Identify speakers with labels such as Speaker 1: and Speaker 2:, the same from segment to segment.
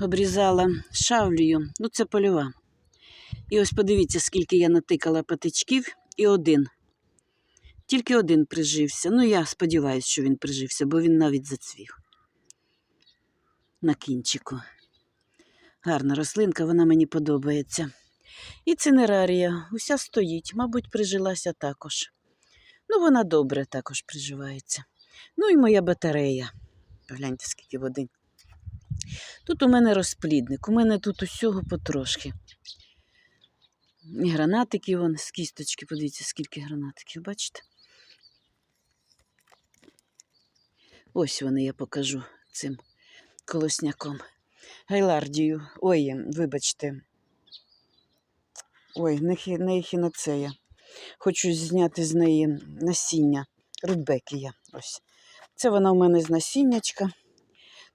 Speaker 1: обрізала шавлію, ну це польова. І ось подивіться, скільки я натикала патичків, і один. Тільки один прижився. Ну, я сподіваюся, що він прижився, бо він навіть зацвів. На кінчику. Гарна рослинка, вона мені подобається. І цинерарія уся стоїть, мабуть, прижилася також. Ну, вона добре також приживається. Ну і моя батарея. Погляньте, скільки води. Тут у мене розплідник, у мене тут усього потрошки. І гранатики вон з кісточки, подивіться, скільки гранатиків, бачите? Ось вони я покажу цим колосняком. Гайлардію. Ой, вибачте. Ой, не, хі, не ехінацея. Хочу зняти з неї насіння. Рудбекія. Ось. Це вона у мене з насіннячка.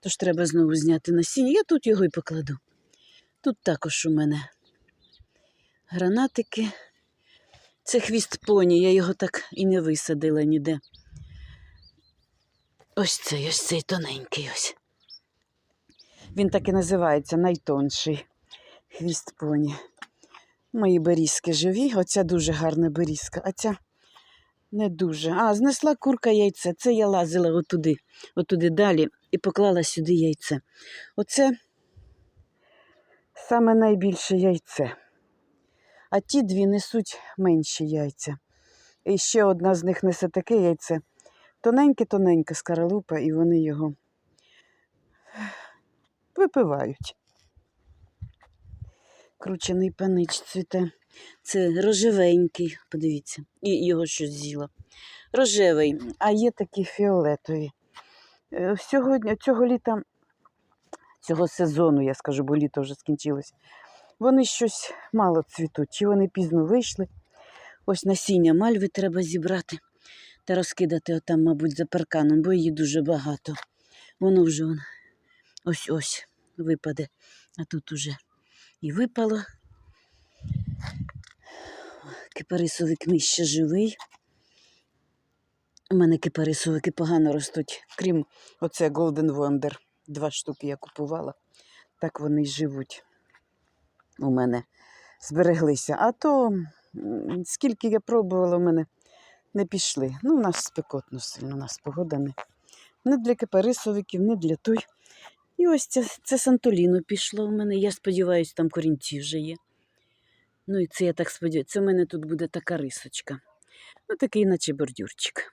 Speaker 1: Тож треба знову зняти насіння. Я тут його і покладу. Тут також у мене гранатики. Це хвіст поні, я його так і не висадила ніде. Ось цей, ось цей тоненький ось. Він так і називається найтонший хвіст поні. Мої берізки живі. Оця дуже гарна берізка, а ця не дуже. А, знесла курка яйце. Це я лазила отуди, отуди далі і поклала сюди яйце. Оце саме найбільше яйце. А ті дві несуть менші яйця. І ще одна з них несе таке яйце. Тоненьке-тоненьке скаралупа, і вони його випивають. Кручений панич цвіте. Це рожевенький, подивіться, і його щось з'їло. Рожевий, а є такі фіолетові. Е, Сьогодні, цього літа, цього сезону, я скажу, бо літо вже скінчилось, вони щось мало цвітуть, чи вони пізно вийшли. Ось насіння мальви треба зібрати та розкидати отам, мабуть, за парканом, бо її дуже багато. Воно вже он, ось-ось випаде, а тут уже і випало. Кипарисовик мій ще живий. У мене кипарисовики погано ростуть, крім оце Golden Wonder. Два штуки я купувала. Так вони й живуть. У мене збереглися. А то скільки я пробувала, у мене не пішли. Ну, у нас спекотно сильно, у нас погода не, не для кипарисовиків, не для той. І ось це, це Сантоліно пішло у мене. Я сподіваюся, там корінці вже є. Ну і це я так сподіваюся. Це в мене тут буде така рисочка. Ну, такий, наче бордюрчик.